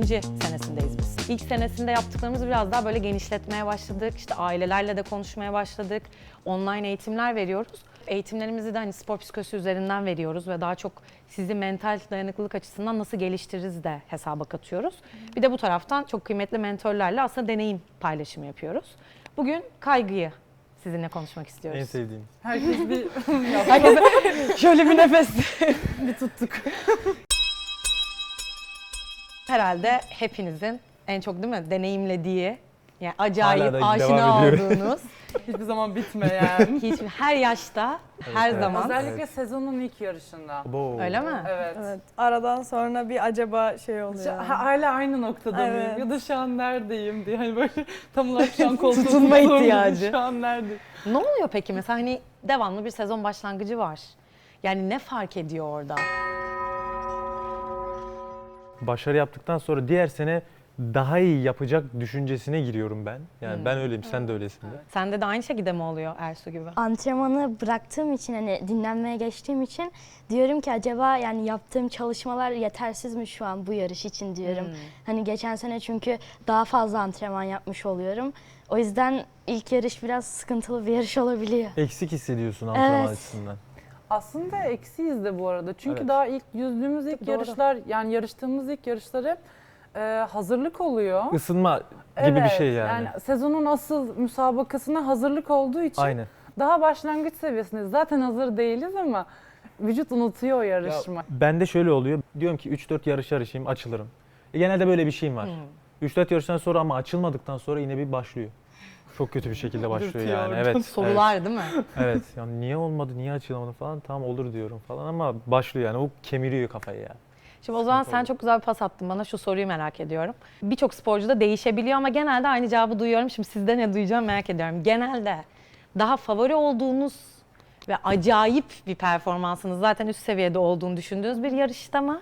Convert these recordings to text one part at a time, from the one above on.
ikinci senesindeyiz biz. İlk senesinde yaptıklarımızı biraz daha böyle genişletmeye başladık. İşte ailelerle de konuşmaya başladık. Online eğitimler veriyoruz. Eğitimlerimizi de hani spor psikolojisi üzerinden veriyoruz ve daha çok sizi mental dayanıklılık açısından nasıl geliştiririz de hesaba katıyoruz. Bir de bu taraftan çok kıymetli mentorlarla aslında deneyim paylaşımı yapıyoruz. Bugün kaygıyı sizinle konuşmak istiyoruz. En sevdiğim. Herkes bir Şöyle bir nefes bir tuttuk. Herhalde hepinizin en çok değil mi deneyimlediği, yani acayip Hala da aşina devam ediyor. olduğunuz, hiçbir zaman bitmeyen. hiç her yaşta, her evet. zaman. Özellikle sezonun ilk yarışında. Bo. Öyle mi? Evet. Evet. Aradan sonra bir acaba şey oluyor. Ha- Hala aynı noktada Evet. mıyım? Ya da şu an neredeyim diye. Hani böyle tam olarak şu an koltuğum Tutunma ihtiyacı. Şu an nerede? Ne oluyor peki mesela hani devamlı bir sezon başlangıcı var. Yani ne fark ediyor orada? Başarı yaptıktan sonra diğer sene daha iyi yapacak düşüncesine giriyorum ben. Yani Hmm. ben öyleyim, sen de öylesin de. Sende de aynı şekilde mi oluyor Ersu gibi? antrenmanı bıraktığım için hani dinlenmeye geçtiğim için diyorum ki acaba yani yaptığım çalışmalar yetersiz mi şu an bu yarış için diyorum. Hmm. Hani geçen sene çünkü daha fazla antrenman yapmış oluyorum. O yüzden ilk yarış biraz sıkıntılı bir yarış olabiliyor. Eksik hissediyorsun antrenman Evet. açısından. Aslında eksiyiz de bu arada. Çünkü Evet. daha ilk yüzdüğümüz ilk Doğru. yarışlar yani yarıştığımız ilk yarışlar hep e, hazırlık oluyor. Isınma gibi bir şey yani. sezonun asıl müsabakasına hazırlık olduğu için Aynen. daha başlangıç seviyesindeyiz. Zaten hazır değiliz ama vücut unutuyor o yarışma. Bende şöyle oluyor. Diyorum ki 3-4 yarış yarışayım, açılırım. E, genelde böyle bir şeyim var. Hmm. 3-4 yarıştan sonra ama açılmadıktan sonra yine bir başlıyor. Çok kötü bir şekilde başlıyor yani. Evet. Sorular değil mi? Evet. evet. Yani niye olmadı, niye açılamadı falan. Tamam olur diyorum falan ama başlıyor yani. O kemiriyor kafayı ya. Şimdi o zaman sen çok güzel bir pas attın bana. Şu soruyu merak ediyorum. Birçok sporcuda değişebiliyor ama genelde aynı cevabı duyuyorum. Şimdi sizde ne duyacağım merak ediyorum. Genelde daha favori olduğunuz ve acayip bir performansınız zaten üst seviyede olduğunu düşündüğünüz bir yarışta mı?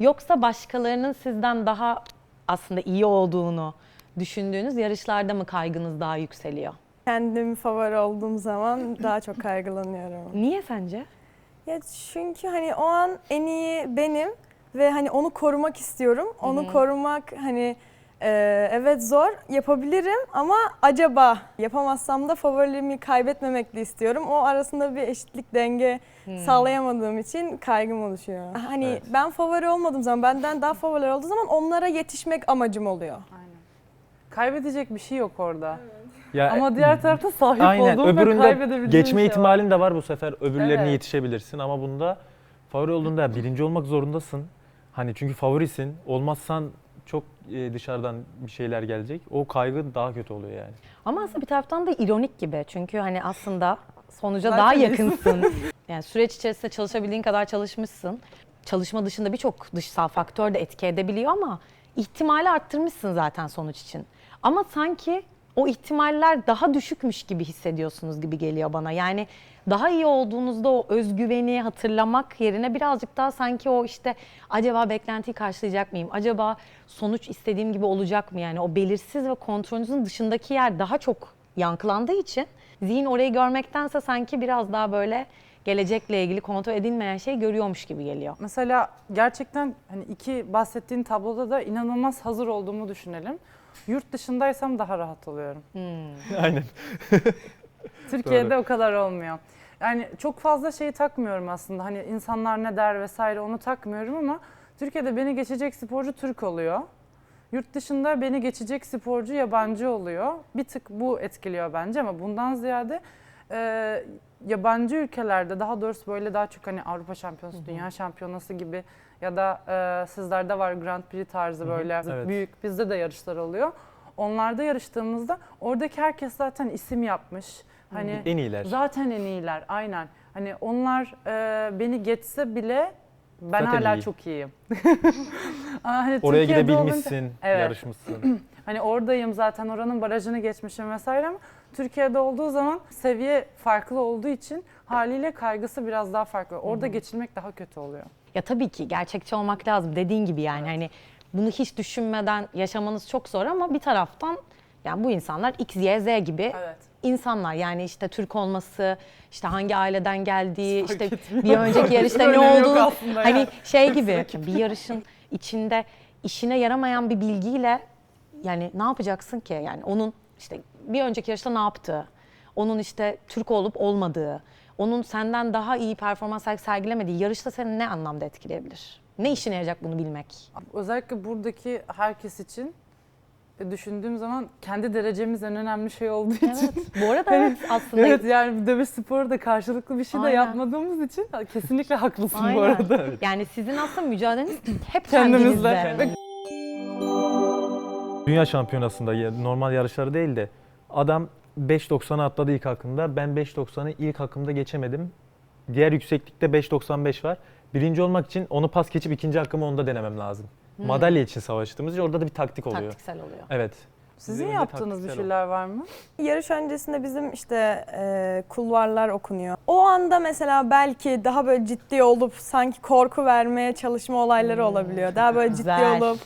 Yoksa başkalarının sizden daha aslında iyi olduğunu düşündüğünüz yarışlarda mı kaygınız daha yükseliyor? Kendim favori olduğum zaman daha çok kaygılanıyorum. Niye sence? Ya çünkü hani o an en iyi benim ve hani onu korumak istiyorum. Onu korumak hani e, evet zor yapabilirim ama acaba yapamazsam da favorimi kaybetmemek de istiyorum. O arasında bir eşitlik denge sağlayamadığım için kaygım oluşuyor. Hani Evet. ben favori olmadığım zaman benden daha favori olduğu zaman onlara yetişmek amacım oluyor. Aynen. Kaybedecek bir şey yok orada. Ya, Ama diğer tarafta sahip Aynen olduğum ve öbüründe kaybedebildiğim geçme şey var. ihtimalin de var bu sefer. Öbürlerine Evet. yetişebilirsin ama bunda favori olduğunda birinci olmak zorundasın. Hani çünkü favorisin. Olmazsan çok e, dışarıdan bir şeyler gelecek. O kaygı daha kötü oluyor yani. Ama aslında bir taraftan da ironik gibi. Çünkü hani aslında sonuca Zaten daha yakınsın. yani süreç içerisinde çalışabildiğin kadar çalışmışsın. Çalışma dışında birçok dışsal faktör de etki edebiliyor ama ihtimali arttırmışsın zaten sonuç için. Ama sanki o ihtimaller daha düşükmüş gibi hissediyorsunuz gibi geliyor bana. Yani daha iyi olduğunuzda o özgüveni hatırlamak yerine birazcık daha sanki o işte acaba beklentiyi karşılayacak mıyım? Acaba sonuç istediğim gibi olacak mı? Yani o belirsiz ve kontrolünüzün dışındaki yer daha çok yankılandığı için zihin orayı görmektense sanki biraz daha böyle gelecekle ilgili kontrol edilmeyen şey görüyormuş gibi geliyor. Mesela gerçekten hani iki bahsettiğin tabloda da inanılmaz hazır olduğumu düşünelim. Yurt dışındaysam daha rahat oluyorum. Aynen. Türkiye'de Doğru. o kadar olmuyor. Yani çok fazla şeyi takmıyorum aslında. Hani insanlar ne der vesaire onu takmıyorum ama Türkiye'de beni geçecek sporcu Türk oluyor. Yurt dışında beni geçecek sporcu yabancı oluyor. Bir tık bu etkiliyor bence ama bundan ziyade e, yabancı ülkelerde daha doğrusu böyle daha çok hani Avrupa Şampiyonası, Dünya Şampiyonası gibi ya da e, sizlerde var Grand Prix tarzı böyle evet. büyük bizde de yarışlar oluyor. Onlarda yarıştığımızda oradaki herkes zaten isim yapmış. Hani En iyiler. Zaten en iyiler aynen. Hani onlar e, beni geçse bile ben Zaten hala iyi. çok iyiyim. Hani Oraya Türkiye'de olunca- gidebilmişsin, Evet. yarışmışsın. Hani oradayım zaten oranın barajını geçmişim vesaire ama Türkiye'de olduğu zaman seviye farklı olduğu için haliyle kaygısı biraz daha farklı. Orada geçilmek daha kötü oluyor. Ya tabii ki gerçekçi olmak lazım dediğin gibi yani hani bunu hiç düşünmeden yaşamanız çok zor ama bir taraftan yani bu insanlar X, Y, Z gibi Evet. insanlar yani işte Türk olması, işte hangi aileden geldiği, Fark işte etmiyor. bir önceki yarışta ne önemi yok olduğu aslında hani yani. şey gibi bir yarışın içinde işine yaramayan bir bilgiyle yani ne yapacaksın ki? Yani onun işte bir önceki yarışta ne yaptığı, onun işte Türk olup olmadığı, onun senden daha iyi performans serg- sergilemediği yarışta seni ne anlamda etkileyebilir? Ne işine yarayacak bunu bilmek? Özellikle buradaki herkes için e, düşündüğüm zaman kendi derecemiz en önemli şey olduğu için. Evet. Bu arada evet aslında Evet yani dövüş sporu da karşılıklı bir şey de Aynen. yapmadığımız için kesinlikle haklısın bu Aynen. arada. Yani sizin aslında mücadeleniz hep Kendimizle. kendinizle. Dünya şampiyonasında normal yarışları değil de adam 5.90'ı atladı ilk hakkında. Ben 5.90'ı ilk hakkımda geçemedim. Diğer yükseklikte 5.95 var. Birinci olmak için onu pas geçip ikinci hakkımı onda denemem lazım. Madalya için savaştığımız için orada da bir taktik oluyor. Taktiksel oluyor. Evet. Sizin yaptığınız bir şeyler var mı? Yarış öncesinde bizim işte e, kulvarlar okunuyor. O anda mesela belki daha böyle ciddi olup sanki korku vermeye çalışma olayları olabiliyor. Daha böyle ciddi Güzel. olup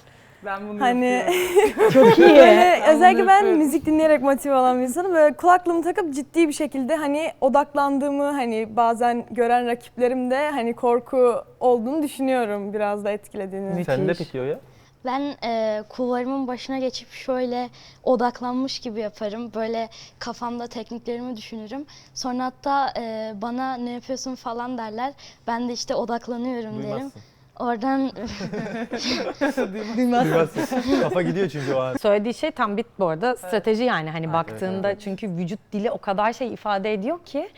Ben bunu hani yapıyorum. Çok iyi. böyle özellikle ben müzik dinleyerek motive olan bir insanım. Böyle kulaklığımı takıp ciddi bir şekilde hani odaklandığımı hani bazen gören rakiplerim de hani korku olduğunu düşünüyorum biraz da etkilediğini. Sen de peki o ya? Ben e, kulvarımın başına geçip şöyle odaklanmış gibi yaparım. Böyle kafamda tekniklerimi düşünürüm. Sonra hatta e, bana ne yapıyorsun falan derler. Ben de işte odaklanıyorum derim. Oradan Duymazsın. Kafa gidiyor çünkü o an. Söylediği şey tam bit bu arada strateji yani hani baktığında evet, çünkü vücut dili o kadar şey ifade ediyor ki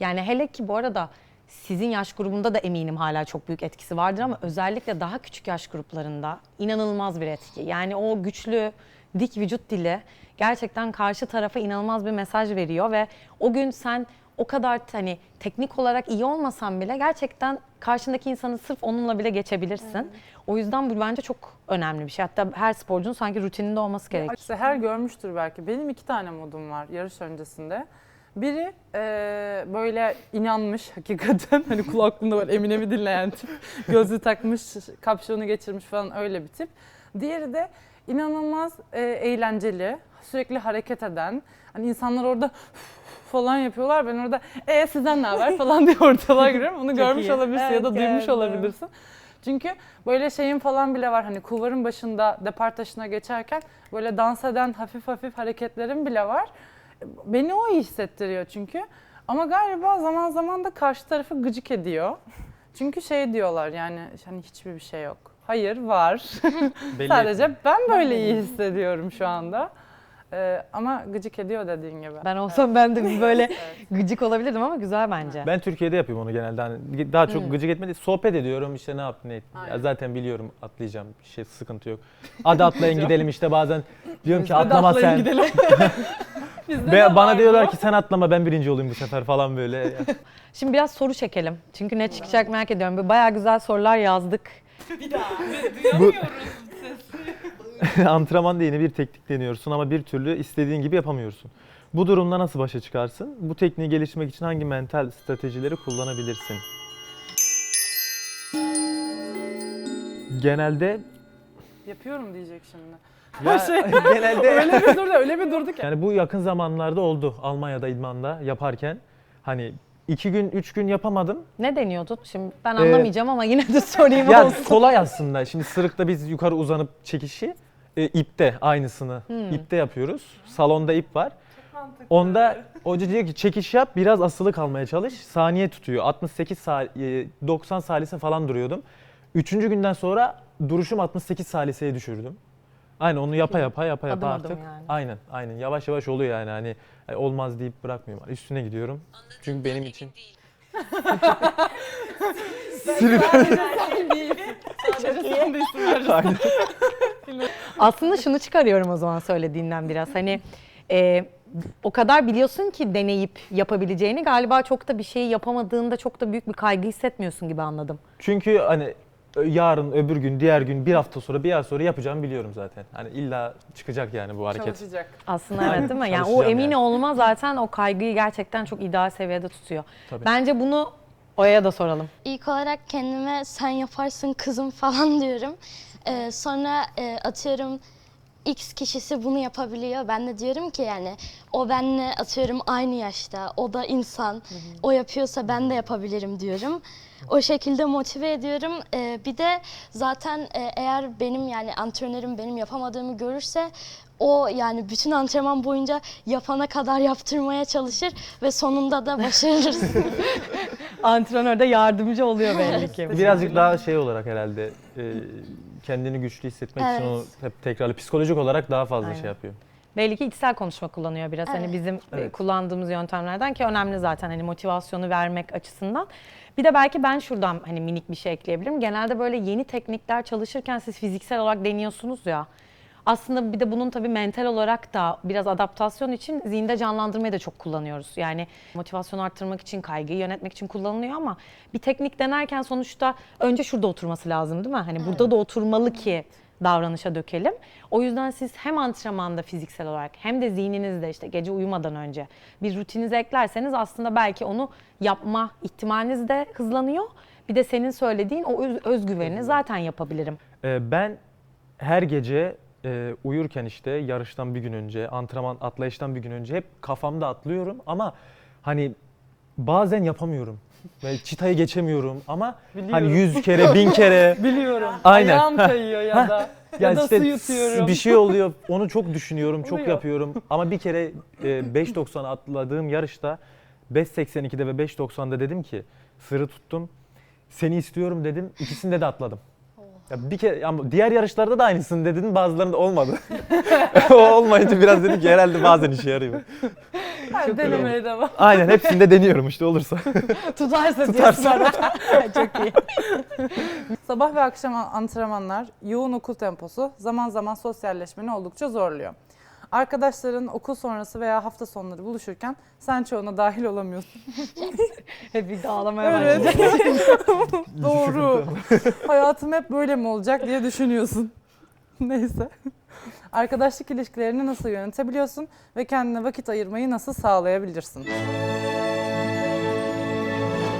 yani hele ki bu arada sizin yaş grubunda da eminim hala çok büyük etkisi vardır ama özellikle daha küçük yaş gruplarında inanılmaz bir etki. Yani o güçlü dik vücut dili gerçekten karşı tarafa inanılmaz bir mesaj veriyor ve o gün sen o kadar hani teknik olarak iyi olmasan bile gerçekten karşındaki insanı sırf onunla bile geçebilirsin. O yüzden bu bence çok önemli bir şey. Hatta her sporcunun sanki rutininde olması gerekiyor. Seher görmüştür belki. Benim iki tane modum var yarış öncesinde. Biri eee, böyle inanmış hakikaten hani kulaklığında böyle Eminem'i dinleyen tip. Gözlüğü takmış, kapşonu geçirmiş falan öyle bir tip. Diğeri de inanılmaz eee, eğlenceli, sürekli hareket eden. Hani insanlar orada falan yapıyorlar. Ben orada e sizden ne haber falan diye ortalığa giriyorum. Onu görmüş iyi. olabilirsin ya da Evet, duymuş olabilirsin. Çünkü böyle şeyin falan bile var hani kulvarın başında depar taşına geçerken böyle dans eden hafif hafif hareketlerim bile var. Beni o iyi hissettiriyor çünkü. Ama galiba zaman zaman da karşı tarafı gıcık ediyor. Çünkü şey diyorlar yani hani hiçbir bir şey yok. Hayır var. Belli Sadece ben böyle iyi hissediyorum şu anda. Ee, ama gıcık ediyor dediğin gibi. Ben olsam ben de bir böyle gıcık olabilirdim ama güzel bence. Ben Türkiye'de yapıyorum onu genelde. Hani daha çok gıcık etmedi. Sohbet ediyorum işte ne yaptın ne ettin. Ya zaten biliyorum atlayacağım. Bir şey sıkıntı yok. Hadi atlayın gidelim işte bazen diyorum ki atlama atlayın sen. gidelim. Bizde Ve bana diyorlar bu. ki sen atlama ben birinci olayım bu sefer falan böyle. Şimdi biraz soru çekelim. Çünkü ne çıkacak merak ediyorum. Böyle Bayağı güzel sorular yazdık. bu antrenmanda yeni bir teknik deniyorsun ama bir türlü istediğin gibi yapamıyorsun. Bu durumda nasıl başa çıkarsın? Bu tekniği geliştirmek için hangi mental stratejileri kullanabilirsin? Genelde Yapıyorum diyecek şimdi. ya, Şey- genelde öyle bir durdu, öyle bir durduk ya. Yani bu yakın zamanlarda oldu Almanya'da idmanda yaparken. Hani iki gün, üç gün yapamadım. Ne deniyordun? Şimdi ben Ee, anlamayacağım ama yine de sorayım Ya olsun. kolay aslında. Şimdi sırıkta biz yukarı uzanıp çekişi e, ipte aynısını Hmm. ipte yapıyoruz. Salonda ip var. Onda hoca diyor ki çekiş yap biraz asılı kalmaya çalış. Saniye tutuyor. 68 sa- e, 90 salise falan duruyordum. Üçüncü günden sonra duruşum 68 saliseye düşürdüm. Aynen onu yapa yapa yapa yapa Adım adım artık. yani. Aynen aynen yavaş yavaş oluyor yani hani olmaz deyip bırakmıyorum. Üstüne gidiyorum. Çünkü benim için Aynen. Aslında şunu çıkarıyorum o zaman söylediğinden biraz. Hani e, o kadar biliyorsun ki deneyip yapabileceğini galiba çok da bir şeyi yapamadığında çok da büyük bir kaygı hissetmiyorsun gibi anladım. Çünkü hani yarın, öbür gün, diğer gün, bir hafta sonra, bir ay sonra yapacağımı biliyorum zaten. Hani illa çıkacak yani bu hareket. Çalışacak. Aslında evet değil mi? Yani o Çalışacağım emin yani. olma zaten o kaygıyı gerçekten çok ideal seviyede tutuyor. Tabii. Bence bunu Oya'ya da soralım. ilk olarak kendime sen yaparsın kızım falan diyorum. Ee, sonra e, atıyorum X kişisi bunu yapabiliyor. Ben de diyorum ki yani o benle atıyorum aynı yaşta. O da insan. O yapıyorsa ben de yapabilirim diyorum. O şekilde motive ediyorum. Ee, bir de zaten e, eğer benim yani antrenörüm benim yapamadığımı görürse o yani bütün antrenman boyunca yapana kadar yaptırmaya çalışır ve sonunda da başarırız. Antrenör de yardımcı oluyor belli ki. Birazcık daha şey olarak herhalde e, kendini güçlü hissetmek için Evet. onu hep tekrarlı psikolojik olarak daha fazla Aynen. şey yapıyor. Belli ki içsel konuşma kullanıyor biraz. Hani Evet. bizim e, Evet. kullandığımız yöntemlerden ki önemli zaten hani motivasyonu vermek açısından. Bir de belki ben şuradan hani minik bir şey ekleyebilirim. Genelde böyle yeni teknikler çalışırken siz fiziksel olarak deniyorsunuz ya. Aslında bir de bunun tabii mental olarak da biraz adaptasyon için zihinde canlandırmayı da çok kullanıyoruz. Yani motivasyonu arttırmak için, kaygıyı yönetmek için kullanılıyor ama bir teknik denerken sonuçta önce şurada oturması lazım değil mi? Hani burada da oturmalı ki davranışa dökelim. O yüzden siz hem antrenmanda fiziksel olarak hem de zihninizde işte gece uyumadan önce bir rutininize eklerseniz aslında belki onu yapma ihtimaliniz de hızlanıyor. Bir de senin söylediğin o öz- özgüveni zaten yapabilirim. E, ben her gece e, uyurken işte yarıştan bir gün önce, antrenman atlayıştan bir gün önce hep kafamda atlıyorum ama hani bazen yapamıyorum. Ve çıtayı geçemiyorum ama hani yüz kere, bin kere Biliyorum. Aynen. Ayağım kayıyor ya da. ya da su yutuyorum. bir şey oluyor. Onu çok düşünüyorum, çok Oluyor. yapıyorum. Ama bir kere e, 5.90 atladığım yarışta 5.82'de ve 5.90'da dedim ki sırı tuttum. Seni istiyorum dedim. İkisinde de atladım. Ya bir kere ama diğer yarışlarda da aynısını dedin. Bazılarında olmadı. o olmayınca biraz dedim ki herhalde bazen işe yarıyor. Hadi denemeye devam. Aynen hepsinde deniyorum işte olursa. Tutarsa Tutarsa. çok iyi. Sabah ve akşam antrenmanlar, yoğun okul temposu zaman zaman sosyalleşmeni oldukça zorluyor. Arkadaşların okul sonrası veya hafta sonları buluşurken sen çoğuna dahil olamıyorsun. Hep bir ağlamaya Evet. Doğru. Hayatım hep böyle mi olacak diye düşünüyorsun. Neyse. Arkadaşlık ilişkilerini nasıl yönetebiliyorsun ve kendine vakit ayırmayı nasıl sağlayabilirsin?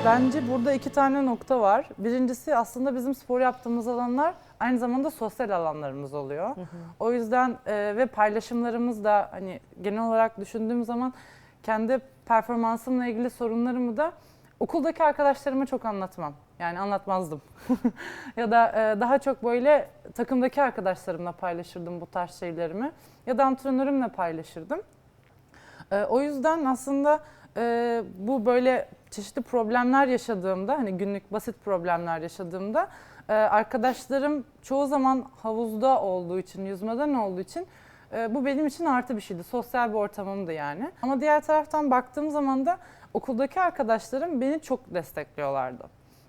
Bence burada iki tane nokta var. Birincisi aslında bizim spor yaptığımız alanlar aynı zamanda sosyal alanlarımız oluyor. O yüzden e, ve paylaşımlarımız da hani genel olarak düşündüğüm zaman kendi performansımla ilgili sorunlarımı da okuldaki arkadaşlarıma çok anlatmam. Yani anlatmazdım. ya da e, daha çok böyle takımdaki arkadaşlarımla paylaşırdım bu tarz şeylerimi. Ya da antrenörümle paylaşırdım. E, o yüzden aslında e, bu böyle çeşitli problemler yaşadığımda, hani günlük basit problemler yaşadığımda e, arkadaşlarım çoğu zaman havuzda olduğu için, yüzmeden olduğu için e, bu benim için artı bir şeydi. Sosyal bir ortamımdı yani. Ama diğer taraftan baktığım zaman da okuldaki arkadaşlarım beni çok destekliyorlardı.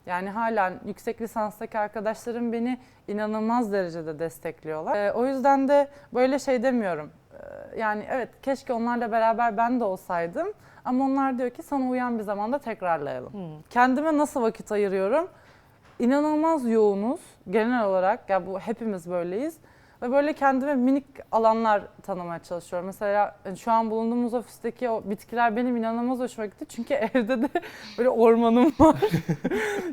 Yani hala yüksek lisanstaki arkadaşlarım beni inanılmaz derecede destekliyorlar. E, o yüzden de böyle şey demiyorum. E, yani evet keşke onlarla beraber ben de olsaydım. Ama onlar diyor ki sana uyan bir zamanda tekrarlayalım. Kendime nasıl vakit ayırıyorum? İnanılmaz yoğunuz genel olarak. Ya bu hepimiz böyleyiz. Ve böyle kendime minik alanlar tanımaya çalışıyorum. Mesela e, şu an bulunduğumuz ofisteki o bitkiler benim inanılmaz hoşuma gitti. Çünkü evde de böyle ormanım var.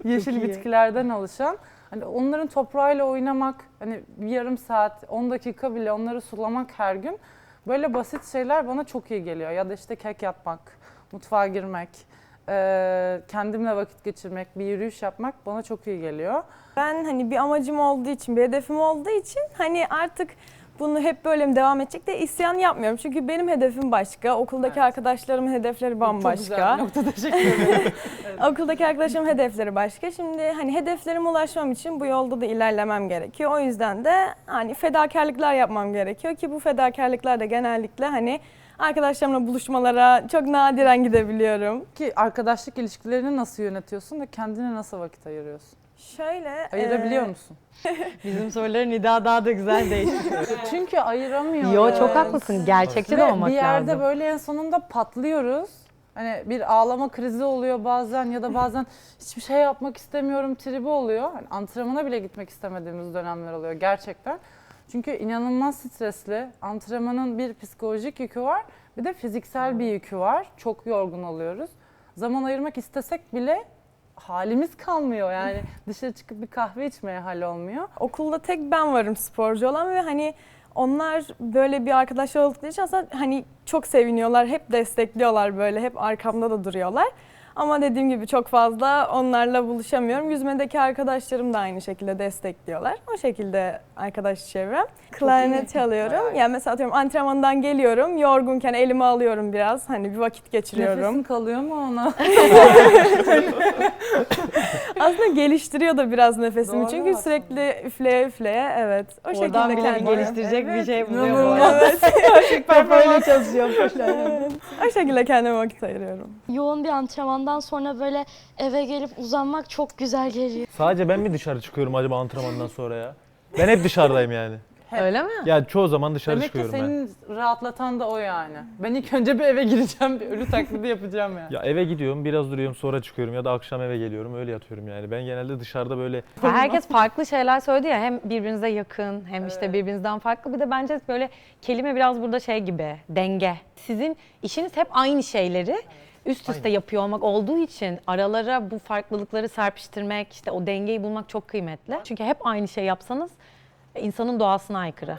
Yeşil bitkilerden oluşan. Hani onların toprağıyla oynamak, hani bir yarım saat, 10 dakika bile onları sulamak her gün. Böyle basit şeyler bana çok iyi geliyor. Ya da işte kek yapmak, mutfağa girmek, eee, kendimle vakit geçirmek, bir yürüyüş yapmak bana çok iyi geliyor. Ben hani bir amacım olduğu için, bir hedefim olduğu için hani artık bunu hep böyle mi devam edecek de isyan yapmıyorum. Çünkü benim hedefim başka, okuldaki Evet. arkadaşlarımın hedefleri Çok güzel bambaşka. bir nokta teşekkür ederim. Okuldaki arkadaşlarımın hedefleri başka. Şimdi hani hedeflerime ulaşmam için bu yolda da ilerlemem gerekiyor. O yüzden de hani fedakarlıklar yapmam gerekiyor ki bu fedakarlıklar da genellikle hani arkadaşlarımla buluşmalara çok nadiren gidebiliyorum. Ki arkadaşlık ilişkilerini nasıl yönetiyorsun ve kendine nasıl vakit ayırıyorsun? Şöyle Ayırabiliyor e, musun? Bizim soruların nida daha da güzel değişti. Çünkü ayıramıyoruz. Yo çok haklısın. Gerçekçi de olmak bir yerde lazım. böyle en sonunda patlıyoruz. Hani bir ağlama krizi oluyor bazen ya da bazen hiçbir şey yapmak istemiyorum tribi oluyor. Hani antrenmana bile gitmek istemediğimiz dönemler oluyor gerçekten. Çünkü inanılmaz stresli. Antrenmanın bir psikolojik yükü var, bir de fiziksel bir yükü var. Çok yorgun oluyoruz. Zaman ayırmak istesek bile halimiz kalmıyor. Yani dışarı çıkıp bir kahve içmeye hal olmuyor. okulda tek ben varım sporcu olan ve hani Onlar böyle bir arkadaşlar oldukları için aslında hani çok seviniyorlar, hep destekliyorlar böyle, hep arkamda da duruyorlar. Ama dediğim gibi çok fazla onlarla buluşamıyorum. Yüzmedeki arkadaşlarım da aynı şekilde destekliyorlar. O şekilde arkadaş çevrem. Klarnet çalıyorum. Yani mesela atıyorum antrenmandan geliyorum, yorgunken elime alıyorum biraz. Hani bir vakit geçiriyorum. Nefesin kalıyor mu ona? Aslında geliştiriyor da biraz nefesimi. Doğru Çünkü aslında. sürekli üfleye üfleye evet. O Oradan şekilde bile kendimi- geliştirecek bir şey buluyor. bu arada. Evet. Ben böyle çalışıyorum. Evet. o şekilde kendime vakit ayırıyorum. Yoğun bir antrenmandan sonra böyle eve gelip uzanmak çok güzel geliyor. Sadece ben mi dışarı çıkıyorum acaba antrenmandan sonra ya? Ben hep dışarıdayım yani. Öyle mi? Ya çoğu zaman dışarı Demek ki çıkıyorum ben. senin rahatlatan da o yani. Ben ilk önce bir eve gireceğim, bir ölü taklidi yapacağım yani. Ya eve gidiyorum, biraz duruyorum, sonra çıkıyorum ya da akşam eve geliyorum, öyle yatıyorum yani. Ben genelde dışarıda böyle Ya Herkes farklı şeyler söyledi ya hem birbirinize yakın hem işte birbirinizden farklı. Bir de bence böyle kelime biraz burada şey gibi denge. Sizin işiniz hep aynı şeyleri üst üste Aynen. yapıyor olmak olduğu için aralara bu farklılıkları serpiştirmek işte o dengeyi bulmak çok kıymetli. Çünkü hep aynı şey yapsanız insanın doğasına aykırı.